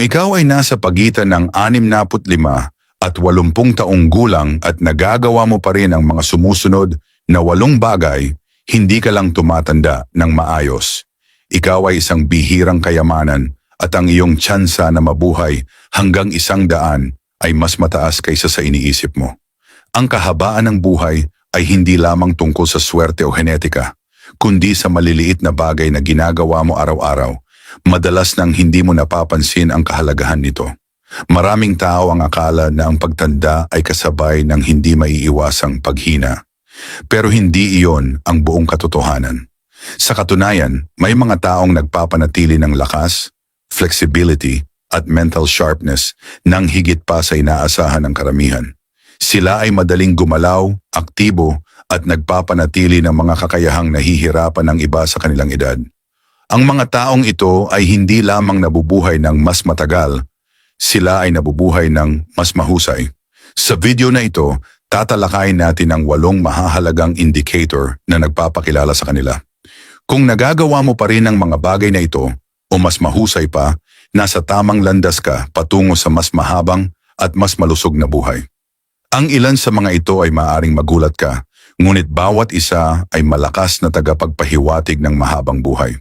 Kung ikaw ay nasa pagitan ng 65 at 80 taong gulang at nagagawa mo pa rin ang mga sumusunod na walong bagay, hindi ka lang tumatanda ng maayos. Ikaw ay isang bihirang kayamanan at ang iyong tsansa na mabuhay hanggang isang daan ay mas mataas kaysa sa iniisip mo. Ang kahabaan ng buhay ay hindi lamang tungkol sa swerte o genetika, kundi sa maliliit na bagay na ginagawa mo araw-araw. Madalas nang hindi mo napapansin ang kahalagahan nito. Maraming tao ang akala na ang pagtanda ay kasabay ng hindi maiiwasang paghina. Pero hindi iyon ang buong katotohanan. Sa katunayan, may mga taong nagpapanatili ng lakas, flexibility, at mental sharpness nang higit pa sa inaasahan ng karamihan. Sila ay madaling gumalaw, aktibo, at nagpapanatili ng mga kakayahang nahihirapan ng iba sa kanilang edad. Ang mga taong ito ay hindi lamang nabubuhay ng mas matagal, sila ay nabubuhay ng mas mahusay. Sa video na ito, tatalakayin natin ang walong mahahalagang indicator na nagpapakilala sa kanila. Kung nagagawa mo pa rin ang mga bagay na ito, o mas mahusay pa, nasa tamang landas ka patungo sa mas mahabang at mas malusog na buhay. Ang ilan sa mga ito ay maaring magulat ka, ngunit bawat isa ay malakas na tagapagpahiwatig ng mahabang buhay.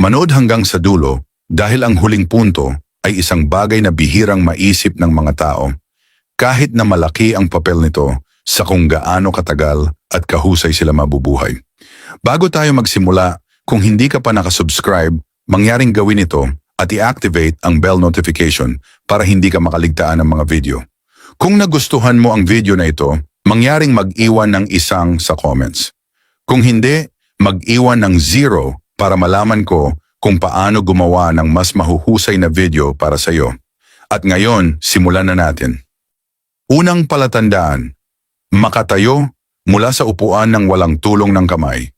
Manood hanggang sa dulo dahil ang huling punto ay isang bagay na bihirang maisip ng mga tao. Kahit na malaki ang papel nito sa kung gaano katagal at kahusay sila mabubuhay. Bago tayo magsimula, kung hindi ka pa nakasubscribe, mangyaring gawin ito at i-activate ang bell notification para hindi ka makaligtaan ng mga video. Kung nagustuhan mo ang video na ito, mangyaring mag-iwan ng isang sa comments. Kung hindi, mag-iwan ng zero para malaman ko kung paano gumawa ng mas mahuhusay na video para sa iyo. At ngayon, simulan na natin. Unang palatandaan, makatayo mula sa upuan ng walang tulong ng kamay.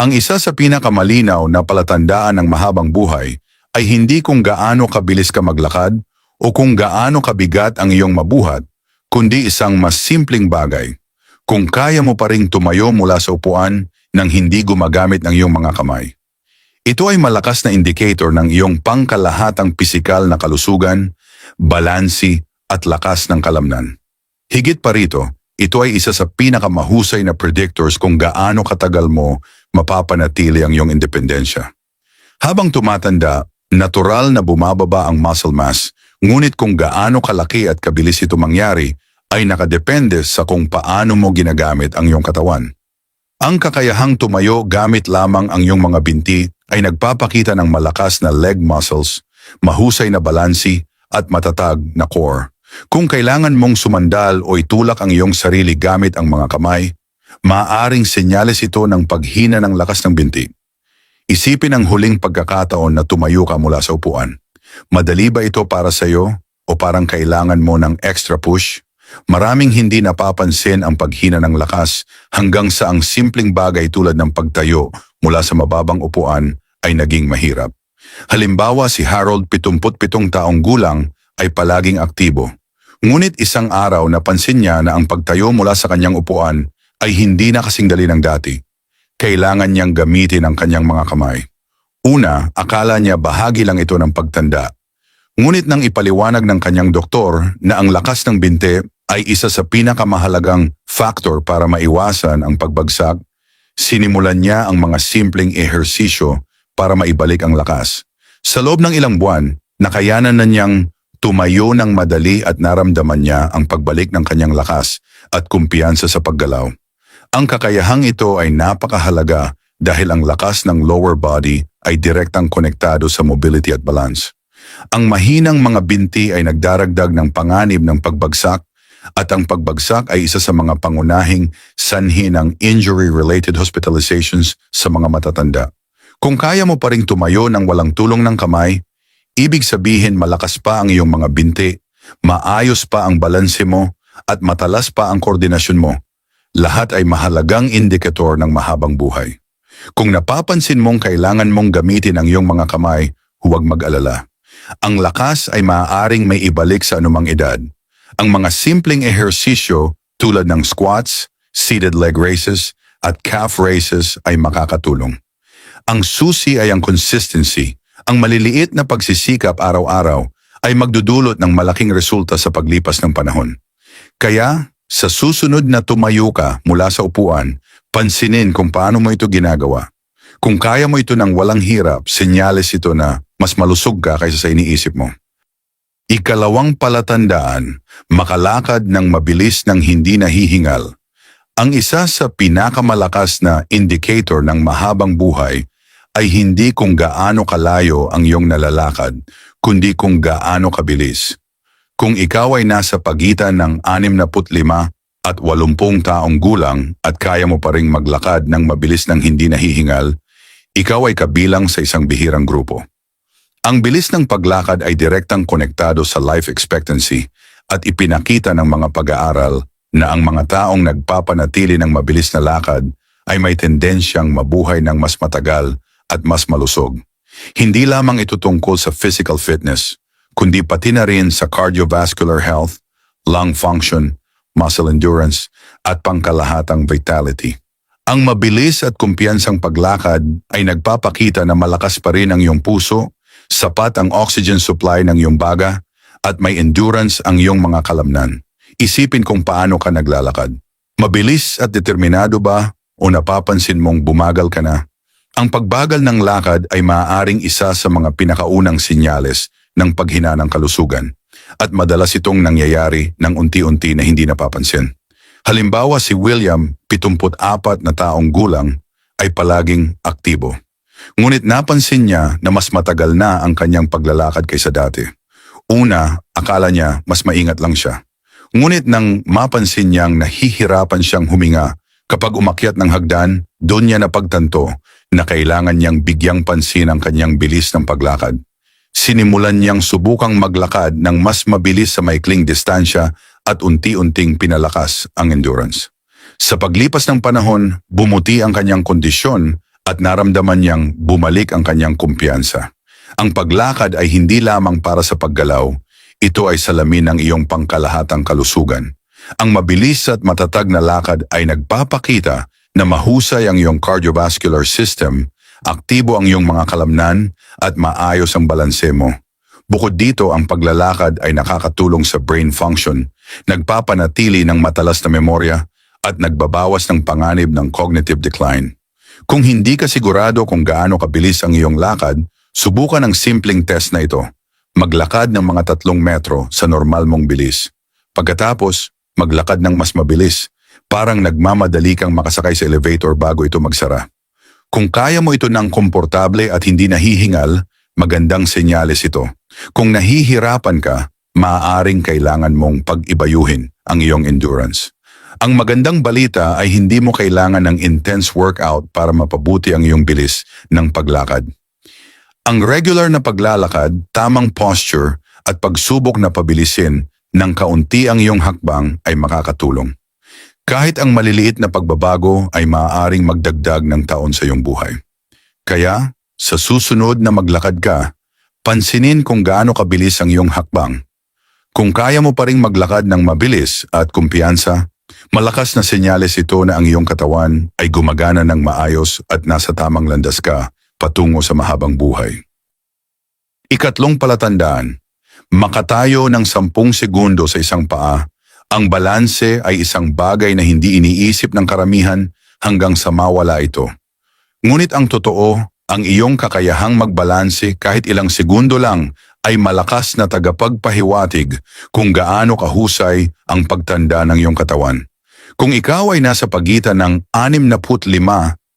Ang isa sa pinakamalinaw na palatandaan ng mahabang buhay ay hindi kung gaano kabilis ka maglakad o kung gaano kabigat ang iyong mabuhat, kundi isang mas simpleng bagay. Kung kaya mo pa ring tumayo mula sa upuan nang hindi gumagamit ng iyong mga kamay. Ito ay malakas na indicator ng iyong pangkalahatang pisikal na kalusugan, balansi at lakas ng kalamnan. Higit pa rito, ito ay isa sa pinakamahusay na predictors kung gaano katagal mo mapapanatili ang iyong independensya. Habang tumatanda, natural na bumababa ang muscle mass, ngunit kung gaano kalaki at kabilis ito mangyari ay nakadepende sa kung paano mo ginagamit ang iyong katawan. Ang kakayahang tumayo gamit lamang ang iyong mga binti ay nagpapakita ng malakas na leg muscles, mahusay na balansi at matatag na core. Kung kailangan mong sumandal o itulak ang iyong sarili gamit ang mga kamay, maaaring senyales ito ng paghina ng lakas ng binti. Isipin ang huling pagkakataon na tumayo ka mula sa upuan. Madali ba ito para sa iyo o parang kailangan mo ng extra push? Maraming hindi napapansin ang paghina ng lakas hanggang sa ang simpleng bagay tulad ng pagtayo mula sa mababang upuan ay naging mahirap. Halimbawa si Harold 77 taong gulang ay palaging aktibo. Ngunit isang araw napansin niya na ang pagtayo mula sa kanyang upuan ay hindi na kasing dali ng dati. Kailangan niyang gamitin ang kanyang mga kamay. Una, akala niya bahagi lang ito ng pagtanda. Ngunit nang ipaliwanag ng kanyang doktor na ang lakas ng binte ay isa sa pinakamahalagang factor para maiwasan ang pagbagsak, sinimulan niya ang mga simpleng ehersisyo para maibalik ang lakas. Sa loob ng ilang buwan, nakayanan na niyang tumayo ng madali at naramdaman niya ang pagbalik ng kanyang lakas at kumpiyansa sa paggalaw. Ang kakayahang ito ay napakahalaga dahil ang lakas ng lower body ay direktang konektado sa mobility at balance. Ang mahinang mga binti ay nagdaragdag ng panganib ng pagbagsak at ang pagbagsak ay isa sa mga pangunahing sanhi ng injury-related hospitalizations sa mga matatanda. Kung kaya mo pa ring tumayo ng walang tulong ng kamay, ibig sabihin malakas pa ang iyong mga binti, maayos pa ang balanse mo, at matalas pa ang koordinasyon mo. Lahat ay mahalagang indikator ng mahabang buhay. Kung napapansin mong kailangan mong gamitin ang iyong mga kamay, huwag mag-alala. Ang lakas ay maaaring may ibalik sa anumang edad. Ang mga simpleng ehersisyo tulad ng squats, seated leg raises, at calf raises ay makakatulong. Ang susi ay ang consistency, ang maliliit na pagsisikap araw-araw ay magdudulot ng malaking resulta sa paglipas ng panahon. Kaya, sa susunod na tumayo ka mula sa upuan, pansinin kung paano mo ito ginagawa. Kung kaya mo ito ng walang hirap, senyales ito na mas malusog ka kaysa sa iniisip mo. Ikalawang palatandaan, makalakad ng mabilis ng hindi nahihingal. Ang isa sa pinakamalakas na indicator ng mahabang buhay ay hindi kung gaano kalayo ang iyong nalalakad, kundi kung gaano kabilis. Kung ikaw ay nasa pagitan ng 65 at 80 taong gulang at kaya mo pa ring maglakad ng mabilis ng hindi nahihingal, ikaw ay kabilang sa isang bihirang grupo. Ang bilis ng paglakad ay direktang konektado sa life expectancy at ipinakita ng mga pag-aaral na ang mga taong nagpapanatili ng mabilis na lakad ay may tendensyang mabuhay ng mas matagal at mas malusog. Hindi lamang ito tungkol sa physical fitness, kundi pati na rin sa cardiovascular health, lung function, muscle endurance, at pangkalahatang vitality. Ang mabilis at kumpiyansang paglakad ay nagpapakita na malakas pa rin ang iyong puso, sapat ang oxygen supply ng iyong baga, at may endurance ang iyong mga kalamnan. Isipin kung paano ka naglalakad. Mabilis at determinado ba o napapansin mong bumagal ka na? Ang pagbagal ng lakad ay maaaring isa sa mga pinakaunang sinyales ng paghina ng kalusugan at madalas itong nangyayari ng unti-unti na hindi napapansin. Halimbawa si William, 74 na taong gulang, ay palaging aktibo. Ngunit napansin niya na mas matagal na ang kanyang paglalakad kaysa dati. Una, akala niya mas maingat lang siya. Ngunit nang mapansin niyang nahihirapan siyang huminga kapag umakyat ng hagdan, doon niya napagtanto na kailangan niyang bigyang pansin ang kanyang bilis ng paglakad. Sinimulan niyang subukang maglakad ng mas mabilis sa maikling distansya at unti-unting pinalakas ang endurance. Sa paglipas ng panahon, bumuti ang kanyang kondisyon at naramdaman niyang bumalik ang kanyang kumpiyansa. Ang paglakad ay hindi lamang para sa paggalaw, ito ay salamin ng iyong pangkalahatang kalusugan. Ang mabilis at matatag na lakad ay nagpapakita na mahusay ang iyong cardiovascular system, aktibo ang iyong mga kalamnan at maayos ang balanse mo. Bukod dito, ang paglalakad ay nakakatulong sa brain function, nagpapanatili ng matalas na memorya at nagbabawas ng panganib ng cognitive decline. Kung hindi ka sigurado kung gaano kabilis ang iyong lakad, subukan ang simpleng test na ito. Maglakad ng mga tatlong metro sa normal mong bilis. Pagkatapos, maglakad ng mas mabilis. Parang nagmamadali kang makasakay sa elevator bago ito magsara. Kung kaya mo ito ng komportable at hindi nahihingal, magandang senyales ito. Kung nahihirapan ka, maaaring kailangan mong pag-ibayuhin ang iyong endurance. Ang magandang balita ay hindi mo kailangan ng intense workout para mapabuti ang iyong bilis ng paglakad. Ang regular na paglalakad, tamang posture at pagsubok na pabilisin ng kaunti ang iyong hakbang ay makakatulong. Kahit ang maliliit na pagbabago ay maaaring magdagdag ng taon sa iyong buhay. Kaya, sa susunod na maglakad ka, pansinin kung gaano kabilis ang iyong hakbang. Kung kaya mo pa ring maglakad ng mabilis at kumpiyansa, malakas na senyales ito na ang iyong katawan ay gumagana ng maayos at nasa tamang landas ka patungo sa mahabang buhay. Ikatlong palatandaan, makatayo ng sampung segundo sa isang paa, ang balanse ay isang bagay na hindi iniisip ng karamihan hanggang sa mawala ito. Ngunit ang totoo, ang iyong kakayahang magbalanse kahit ilang segundo lang ay malakas na tagapagpahiwatig kung gaano kahusay ang pagtanda ng iyong katawan. Kung ikaw ay nasa pagitan ng 65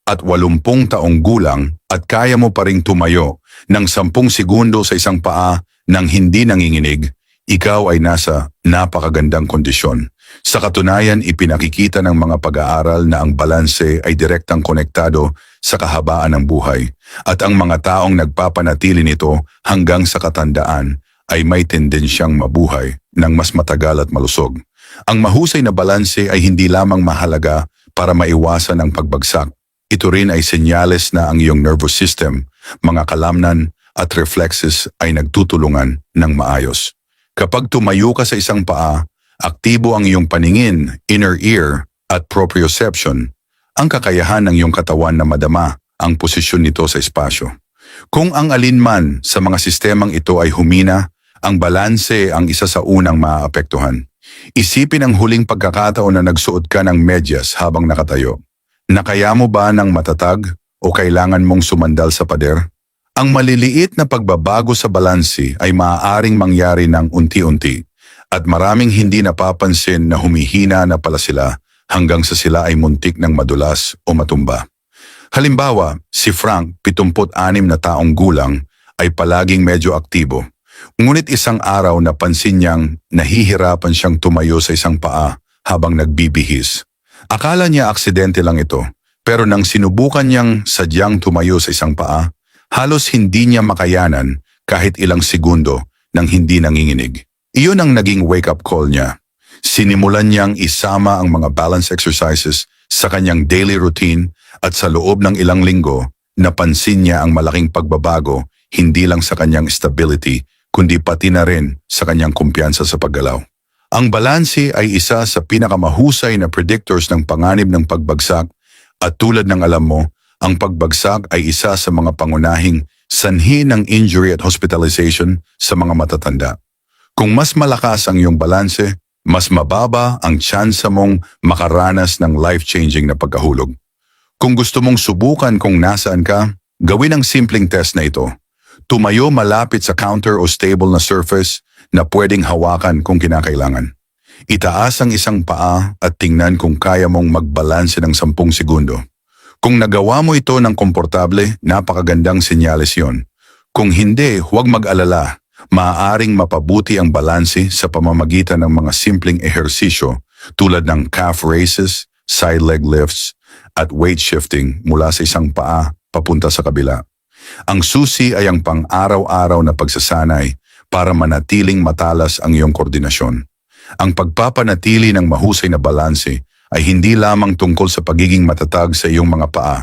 at 80 taong gulang at kaya mo pa ring tumayo ng 10 segundo sa isang paa nang hindi nanginginig, ikaw ay nasa napakagandang kondisyon. Sa katunayan, ipinakikita ng mga pag-aaral na ang balanse ay direktang konektado sa kahabaan ng buhay at ang mga taong nagpapanatili nito hanggang sa katandaan ay may tendensyang mabuhay ng mas matagal at malusog. Ang mahusay na balanse ay hindi lamang mahalaga para maiwasan ang pagbagsak. Ito rin ay senyales na ang iyong nervous system, mga kalamnan at reflexes ay nagtutulungan ng maayos. Kapag tumayo ka sa isang paa, aktibo ang iyong paningin, inner ear at proprioception, ang kakayahan ng iyong katawan na madama ang posisyon nito sa espasyo. Kung ang alinman sa mga sistemang ito ay humina, Ang balanse ang isa sa unang maaapektuhan. Isipin ang huling pagkakataon na nagsuot ka ng medyas habang nakatayo. Nakaya mo ba ng matatag o kailangan mong sumandal sa pader? Ang maliliit na pagbabago sa balansi ay maaaring mangyari ng unti-unti at maraming hindi napapansin na humihina na pala sila hanggang sa sila ay muntik ng madulas o matumba. Halimbawa, si Frank, 76 na taong gulang, ay palaging medyo aktibo. Ngunit isang araw napansin niyang nahihirapan siyang tumayo sa isang paa habang nagbibihis. Akala niya aksidente lang ito, pero nang sinubukan niyang sadyang tumayo sa isang paa, halos hindi niya makayanan kahit ilang segundo nang hindi nanginginig. Iyon ang naging wake-up call niya. Sinimulan niyang isama ang mga balance exercises sa kanyang daily routine at sa loob ng ilang linggo, napansin niya ang malaking pagbabago hindi lang sa kanyang stability, kundi pati na rin sa kanyang kumpiyansa sa paggalaw. Ang balanse ay isa sa pinakamahusay na predictors ng panganib ng pagbagsak at tulad ng alam mo, ang pagbagsak ay isa sa mga pangunahing sanhi ng injury at hospitalization sa mga matatanda. Kung mas malakas ang iyong balanse, mas mababa ang tsansa mong makaranas ng life-changing na pagkahulog. Kung gusto mong subukan kung nasaan ka, gawin ang simpleng test na ito. Tumayo malapit sa counter o stable na surface na pwedeng hawakan kung kinakailangan. Itaas ang isang paa at tingnan kung kaya mong magbalanse ng 10 segundo. Kung nagawa mo ito ng komportable, napakagandang senyales yon. Kung hindi, huwag mag-alala. Maaaring mapabuti ang balanse sa pamamagitan ng mga simpleng ehersisyo tulad ng calf raises, side leg lifts, at weight shifting mula sa isang paa papunta sa kabila. Ang susi ay ang pang-araw-araw na pagsasanay para manatiling matalas ang iyong koordinasyon. Ang pagpapanatili ng mahusay na balanse ay hindi lamang tungkol sa pagiging matatag sa iyong mga paa.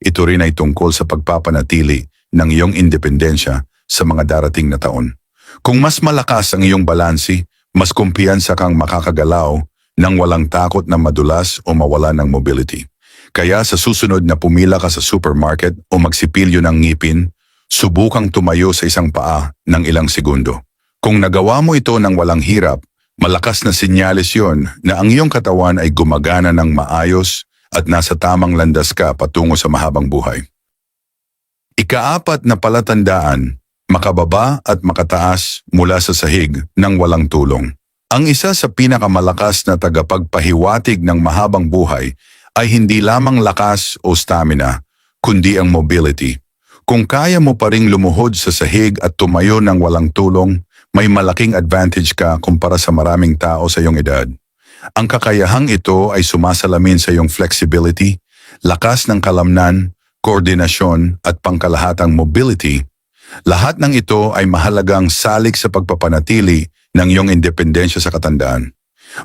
Ito rin ay tungkol sa pagpapanatili ng iyong independensya sa mga darating na taon. Kung mas malakas ang iyong balanse, mas kumpiyansa kang makakagalaw nang walang takot na madulas o mawala ng mobility. Kaya sa susunod na pumila ka sa supermarket o magsipilyo ng ngipin, subukang tumayo sa isang paa ng ilang segundo. Kung nagawa mo ito ng walang hirap, malakas na senyales yon na ang iyong katawan ay gumagana ng maayos at nasa tamang landas ka patungo sa mahabang buhay. Ikaapat na palatandaan, makababa at makataas mula sa sahig ng walang tulong. Ang isa sa pinakamalakas na tagapagpahiwatig ng mahabang buhay ay hindi lamang lakas o stamina, kundi ang mobility. Kung kaya mo pa ring lumuhod sa sahig at tumayo ng walang tulong, may malaking advantage ka kumpara sa maraming tao sa iyong edad. Ang kakayahang ito ay sumasalamin sa iyong flexibility, lakas ng kalamnan, koordinasyon at pangkalahatang mobility. Lahat ng ito ay mahalagang salik sa pagpapanatili ng iyong independensya sa katandaan.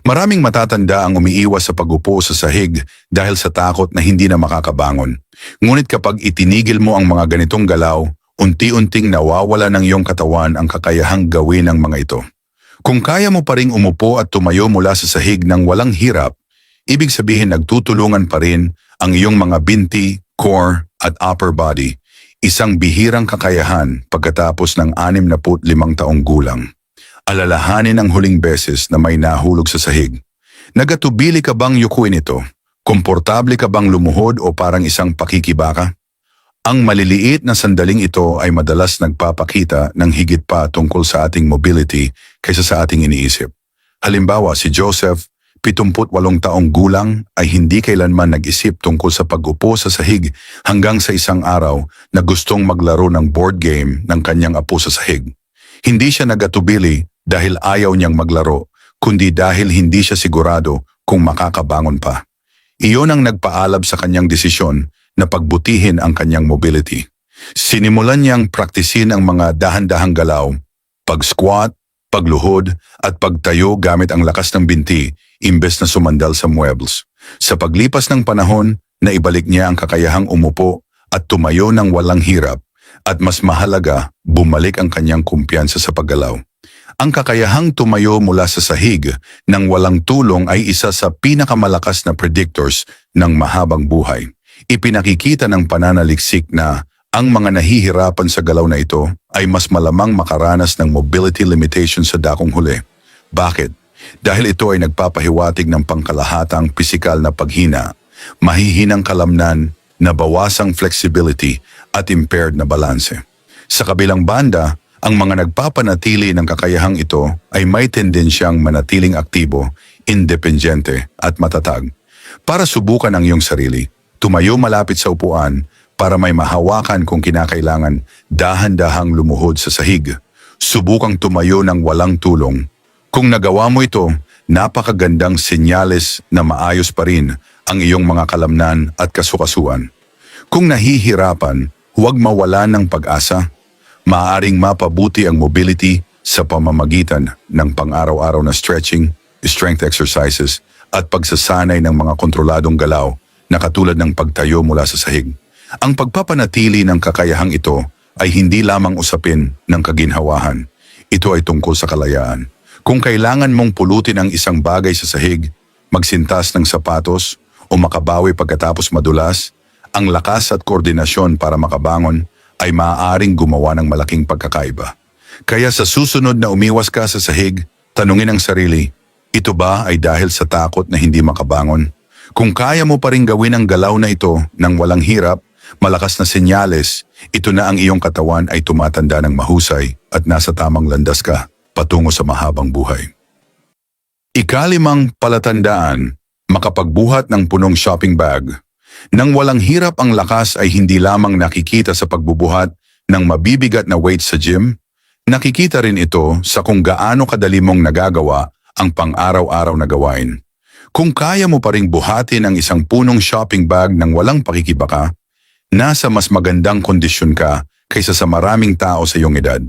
Maraming matatanda ang umiiwas sa pagupo sa sahig dahil sa takot na hindi na makakabangon. Ngunit kapag itinigil mo ang mga ganitong galaw, unti-unting nawawala ng iyong katawan ang kakayahang gawin ng mga ito. Kung kaya mo pa ring umupo at tumayo mula sa sahig ng walang hirap, ibig sabihin nagtutulungan pa rin ang iyong mga binti, core at upper body, isang bihirang kakayahan pagkatapos ng 65 taong gulang. Alalahanin ang huling beses na may nahulog sa sahig. Nagatubili ka bang yukuin ito? Komportable ka bang lumuhod o parang isang pakikibaka? Ang maliliit na sandaling ito ay madalas nagpapakita ng higit pa tungkol sa ating mobility kaysa sa ating iniisip. Halimbawa, si Joseph, 78 taong gulang, ay hindi kailanman nag-isip tungkol sa pag-upo sa sahig hanggang sa isang araw na gustong maglaro ng board game ng kanyang apo sa sahig. Hindi siya nagatubili dahil ayaw niyang maglaro, kundi dahil hindi siya sigurado kung makakabangon pa. Iyon ang nagpaalab sa kanyang desisyon na pagbutihin ang kanyang mobility. Sinimulan niyang praktisin ang mga dahan-dahang galaw, pag-squat, pagluhod at pagtayo gamit ang lakas ng binti imbes na sumandal sa muebles. Sa paglipas ng panahon, naibalik niya ang kakayahang umupo at tumayo ng walang hirap at mas mahalaga, bumalik ang kanyang kumpiyansa sa paggalaw. Ang kakayahang tumayo mula sa sahig ng walang tulong ay isa sa pinakamalakas na predictors ng mahabang buhay. Ipinakikita ng pananaliksik na Ang mga nahihirapan sa galaw na ito ay mas malamang makaranas ng mobility limitation sa dakong huli. Bakit? Dahil ito ay nagpapahiwatig ng pangkalahatang pisikal na paghina, mahihinang kalamnan, nabawasang flexibility at impaired na balanse. Sa kabilang banda, ang mga nagpapanatili ng kakayahang ito ay may tendensyang manatiling aktibo, independyente at matatag. Para subukan ang iyong sarili, tumayo malapit sa upuan para may mahawakan kung kinakailangan dahan-dahang lumuhod sa sahig. Subukang tumayo ng walang tulong. Kung nagawa mo ito, napakagandang senyales na maayos pa rin ang iyong mga kalamnan at kasukasuan. Kung nahihirapan, huwag mawala ng pag-asa. Maaaring mapabuti ang mobility sa pamamagitan ng pang-araw-araw na stretching, strength exercises, at pagsasanay ng mga kontroladong galaw na katulad ng pagtayo mula sa sahig. Ang pagpapanatili ng kakayahang ito ay hindi lamang usapin ng kaginhawahan. Ito ay tungkol sa kalayaan. Kung kailangan mong pulutin ang isang bagay sa sahig, magsintas ng sapatos o makabawi pagkatapos madulas, ang lakas at koordinasyon para makabangon ay maaaring gumawa ng malaking pagkakaiba. Kaya sa susunod na umiwas ka sa sahig, tanungin ang sarili, ito ba ay dahil sa takot na hindi makabangon? Kung kaya mo pa rin gawin ang galaw na ito nang walang hirap, malakas na senyales, ito na ang iyong katawan ay tumatanda ng mahusay at nasa tamang landas ka patungo sa mahabang buhay. Ikalimang palatandaan, makapagbuhat ng punong shopping bag. Nang walang hirap ang lakas ay hindi lamang nakikita sa pagbubuhat ng mabibigat na weight sa gym, nakikita rin ito sa kung gaano kadali mong nagagawa ang pang-araw-araw na gawain. Kung kaya mo pa ring buhatin ang isang punong shopping bag ng walang pakikibaka, nasa mas magandang kondisyon ka kaysa sa maraming tao sa iyong edad.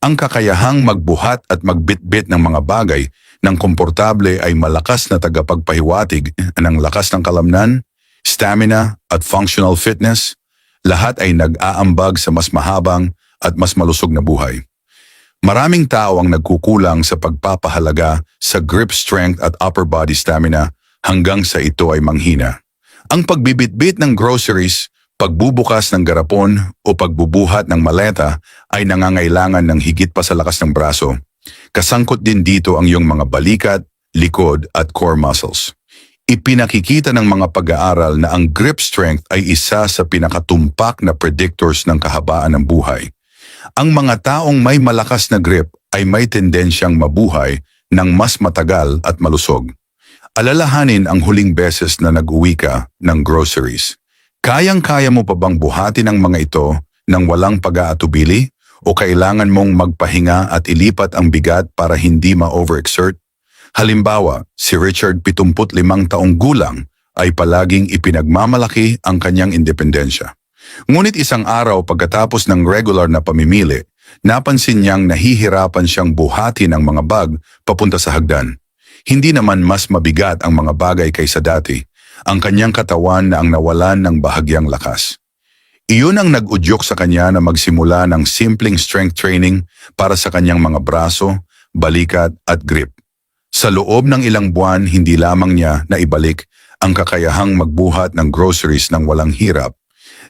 Ang kakayahang magbuhat at magbitbit ng mga bagay ng komportable ay malakas na tagapagpahiwatig ng lakas ng kalamnan, stamina at functional fitness, lahat ay nag-aambag sa mas mahabang at mas malusog na buhay. Maraming tao ang nagkukulang sa pagpapahalaga sa grip strength at upper body stamina hanggang sa ito ay manghina. Ang pagbibitbit ng groceries, pagbubukas ng garapon o pagbubuhat ng maleta ay nangangailangan ng higit pa sa lakas ng braso. Kasangkot din dito ang iyong mga balikat, likod at core muscles. Ipinakikita ng mga pag-aaral na ang grip strength ay isa sa pinakatumpak na predictors ng kahabaan ng buhay. Ang mga taong may malakas na grip ay may tendensyang mabuhay ng mas matagal at malusog. Alalahanin ang huling beses na nag-uwi ka ng groceries. Kayang-kaya mo pa bang buhatin ang mga ito nang walang pag-aatubili o kailangan mong magpahinga at ilipat ang bigat para hindi ma-overexert? Halimbawa, si Richard 75 taong gulang ay palaging ipinagmamalaki ang kanyang independensya. Ngunit isang araw pagkatapos ng regular na pamimili, napansin niyang nahihirapan siyang buhati ng mga bag papunta sa hagdan. Hindi naman mas mabigat ang mga bagay kaysa dati, ang kanyang katawan na ang nawalan ng bahagyang lakas. Iyon ang nag-udyok sa kanya na magsimula ng simpleng strength training para sa kanyang mga braso, balikat at grip. Sa loob ng ilang buwan, hindi lamang niya na ibalik ang kakayahang magbuhat ng groceries ng walang hirap,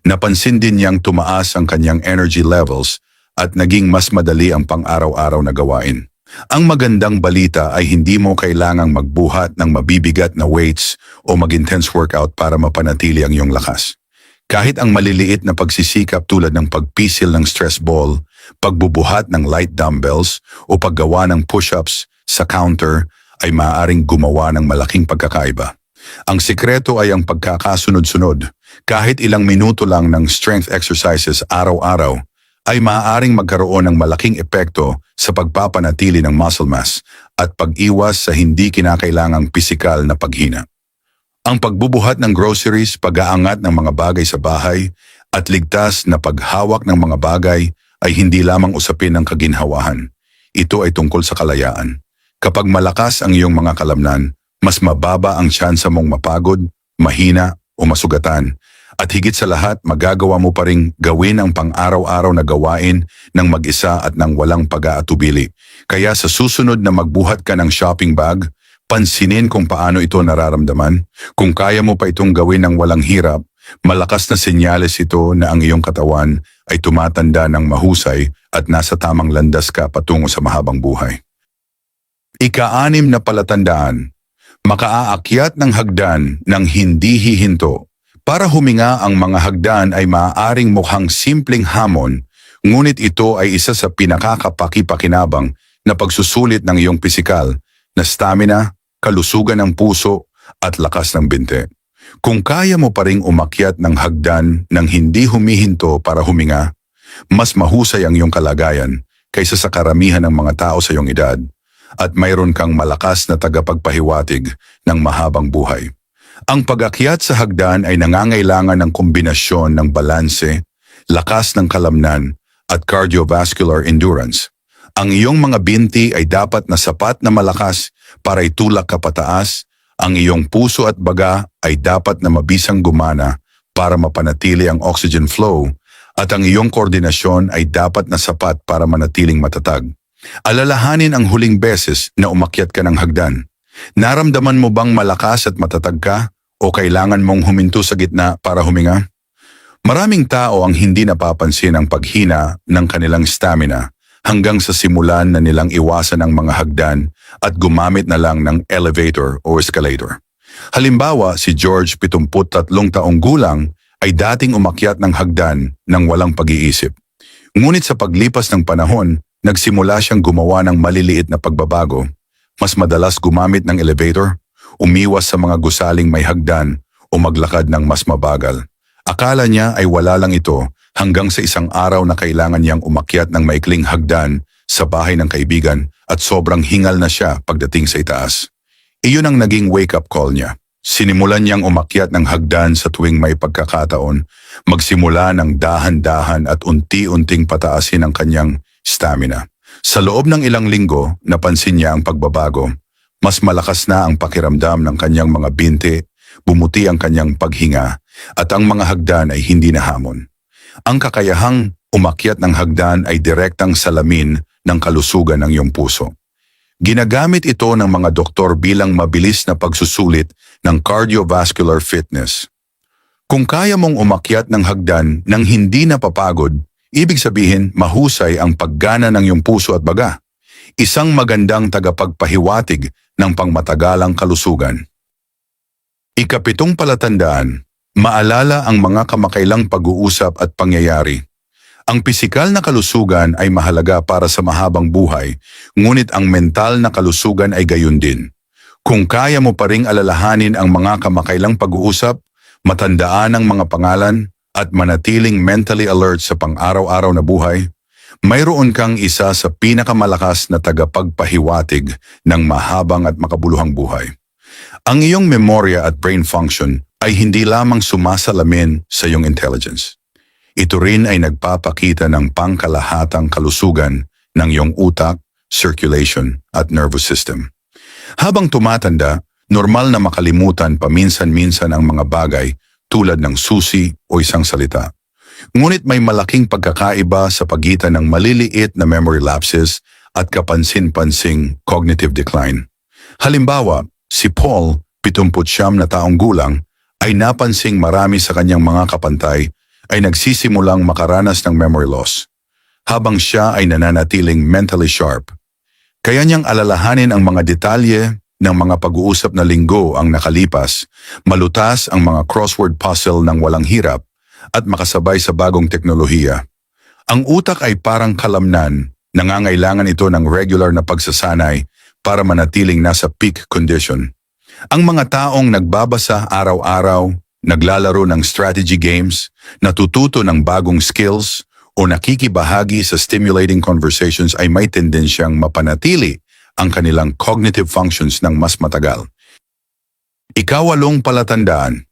napansin din niyang tumaas ang kanyang energy levels at naging mas madali ang pang-araw-araw na gawain. Ang magandang balita ay hindi mo kailangang magbuhat ng mabibigat na weights o mag-intense workout para mapanatili ang iyong lakas. Kahit ang maliliit na pagsisikap tulad ng pagpisil ng stress ball, pagbubuhat ng light dumbbells o paggawa ng push-ups sa counter ay maaaring gumawa ng malaking pagkakaiba. Ang sikreto ay ang pagkakasunod-sunod. Kahit ilang minuto lang ng strength exercises araw-araw, ay maaaring magkaroon ng malaking epekto sa pagpapanatili ng muscle mass at pag-iwas sa hindi kinakailangang pisikal na paghina. Ang pagbubuhat ng groceries, pag-aangat ng mga bagay sa bahay, at ligtas na paghawak ng mga bagay ay hindi lamang usapin ng kaginhawahan. Ito ay tungkol sa kalayaan. Kapag malakas ang iyong mga kalamnan, mas mababa ang tsansa mong mapagod, mahina o masugatan. At higit sa lahat, magagawa mo pa ring gawin ang pang-araw-araw na gawain ng mag-isa at ng walang pag-aatubili. Kaya sa susunod na magbuhat ka ng shopping bag, pansinin kung paano ito nararamdaman. Kung kaya mo pa itong gawin ng walang hirap, Malakas na senyales ito na ang iyong katawan ay tumatanda ng mahusay at nasa tamang landas ka patungo sa mahabang buhay. Ika-anim na palatandaan, makaaakyat ng hagdan ng hindi hihinto. Para huminga ang mga hagdan ay maaaring mukhang simpleng hamon, ngunit ito ay isa sa pinakakapaki-pakinabang na pagsusulit ng iyong pisikal na stamina, kalusugan ng puso at lakas ng binte. Kung kaya mo pa ring umakyat ng hagdan ng hindi humihinto para huminga, mas mahusay ang iyong kalagayan kaysa sa karamihan ng mga tao sa iyong edad at mayroon kang malakas na tagapagpahiwatig ng mahabang buhay. Ang pag-akyat sa hagdan ay nangangailangan ng kombinasyon ng balanse, lakas ng kalamnan at cardiovascular endurance. Ang iyong mga binti ay dapat na sapat na malakas para itulak ka pataas, ang iyong puso at baga ay dapat na mabisang gumana para mapanatili ang oxygen flow at ang iyong koordinasyon ay dapat na sapat para manatiling matatag. Alalahanin ang huling beses na umakyat ka ng hagdan. Naramdaman mo bang malakas at matatag ka o kailangan mong huminto sa gitna para huminga? Maraming tao ang hindi napapansin ang paghina ng kanilang stamina hanggang sa simulan na nilang iwasan ang mga hagdan at gumamit na lang ng elevator o escalator. Halimbawa, si George, 73 taong gulang, ay dating umakyat ng hagdan ng walang pag-iisip. Ngunit sa paglipas ng panahon, nagsimula siyang gumawa ng maliliit na pagbabago. Mas madalas gumamit ng elevator, umiwas sa mga gusaling may hagdan o maglakad ng mas mabagal. Akala niya ay wala lang ito hanggang sa isang araw na kailangan niyang umakyat ng maikling hagdan sa bahay ng kaibigan at sobrang hingal na siya pagdating sa itaas. Iyon ang naging wake-up call niya. Sinimulan niyang umakyat ng hagdan sa tuwing may pagkakataon, magsimula ng dahan-dahan at unti-unting pataasin ang kanyang stamina. Sa loob ng ilang linggo, napansin niya ang pagbabago. Mas malakas na ang pakiramdam ng kanyang mga binti, bumuti ang kanyang paghinga, at ang mga hagdan ay hindi na hamon. Ang kakayahang umakyat ng hagdan ay direktang salamin ng kalusugan ng iyong puso. Ginagamit ito ng mga doktor bilang mabilis na pagsusulit ng cardiovascular fitness. Kung kaya mong umakyat ng hagdan nang hindi napapagod, ibig sabihin mahusay ang paggana ng iyong puso at baga. Isang magandang tagapagpahiwatig ng pangmatagalang kalusugan. Ikapitong palatandaan, maalala ang mga kamakailang pag-uusap at pangyayari. Ang pisikal na kalusugan ay mahalaga para sa mahabang buhay, ngunit ang mental na kalusugan ay gayon din. Kung kaya mo pa ring alalahanin ang mga kamakailang pag-uusap, matandaan ang mga pangalan, at manatiling mentally alert sa pang-araw-araw na buhay, mayroon kang isa sa pinakamalakas na tagapagpahiwatig ng mahabang at makabuluhang buhay. Ang iyong memorya at brain function ay hindi lamang sumasalamin sa iyong intelligence. Ito rin ay nagpapakita ng pangkalahatang kalusugan ng iyong utak, circulation at nervous system. Habang tumatanda, normal na makalimutan paminsan-minsan ang mga bagay tulad ng susi o isang salita. Ngunit may malaking pagkakaiba sa pagitan ng maliliit na memory lapses at kapansin-pansing cognitive decline. Halimbawa, si Paul, 79 na taong gulang, ay napansing marami sa kanyang mga kapantay ay nagsisimulang makaranas ng memory loss, habang siya ay nananatiling mentally sharp. Kaya niyang alalahanin ang mga detalye ng mga pag-uusap na linggo ang nakalipas, malutas ang mga crossword puzzle ng walang hirap, at makasabay sa bagong teknolohiya. Ang utak ay parang kalamnan, nangangailangan ito ng regular na pagsasanay para manatiling nasa peak condition. Ang mga taong nagbabasa araw-araw, naglalaro ng strategy games, natututo ng bagong skills, o nakikibahagi sa stimulating conversations ay may tendensyang mapanatili ang kanilang cognitive functions ng mas matagal. Ikawalong palatandaan,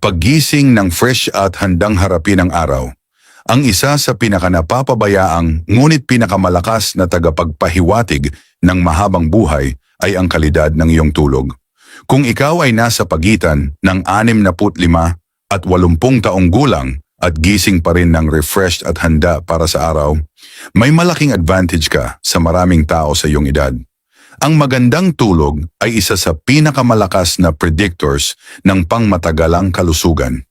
paggising ng fresh at handang harapin ang araw. Ang isa sa pinakanapapabayaang ngunit pinakamalakas na tagapagpahiwatig ng mahabang buhay ay ang kalidad ng iyong tulog. Kung ikaw ay nasa pagitan ng 65 at 80 taong gulang at gising pa rin ng refreshed at handa para sa araw, may malaking advantage ka sa maraming tao sa iyong edad. Ang magandang tulog ay isa sa pinakamalakas na predictors ng pangmatagalang kalusugan.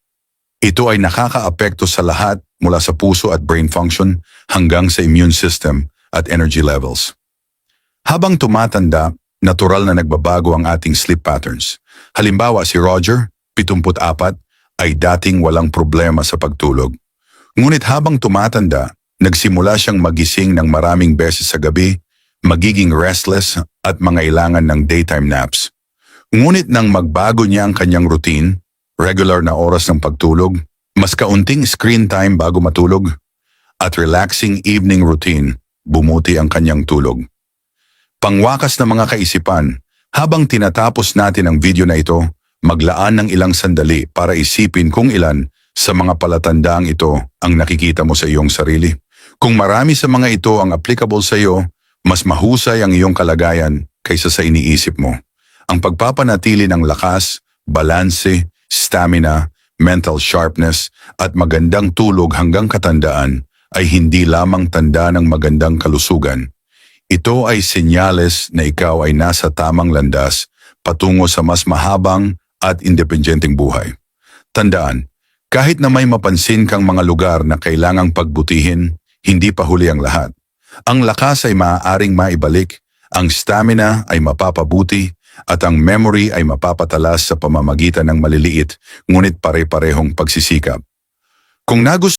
Ito ay nakakaapekto sa lahat mula sa puso at brain function hanggang sa immune system at energy levels. Habang tumatanda, natural na nagbabago ang ating sleep patterns. Halimbawa si Roger, 74, ay dating walang problema sa pagtulog. Ngunit habang tumatanda, nagsimula siyang magising ng maraming beses sa gabi, magiging restless at mangailangan ng daytime naps. Ngunit nang magbago niya ang kanyang routine, regular na oras ng pagtulog, mas kaunting screen time bago matulog, at relaxing evening routine, bumuti ang kanyang tulog. Pangwakas na mga kaisipan, habang tinatapos natin ang video na ito, maglaan ng ilang sandali para isipin kung ilan sa mga palatandaang ito ang nakikita mo sa iyong sarili. Kung marami sa mga ito ang applicable sa iyo, mas mahusay ang iyong kalagayan kaysa sa iniisip mo. Ang pagpapanatili ng lakas, balanse, stamina, mental sharpness at magandang tulog hanggang katandaan ay hindi lamang tanda ng magandang kalusugan. Ito ay senyales na ikaw ay nasa tamang landas patungo sa mas mahabang at independenteng buhay. Tandaan, kahit na may mapansin kang mga lugar na kailangang pagbutihin, hindi pa huli ang lahat. Ang lakas ay maaaring maibalik, ang stamina ay mapapabuti, at ang memory ay mapapatalas sa pamamagitan ng maliliit ngunit pare-parehong pagsisikap. Kung nagustuhan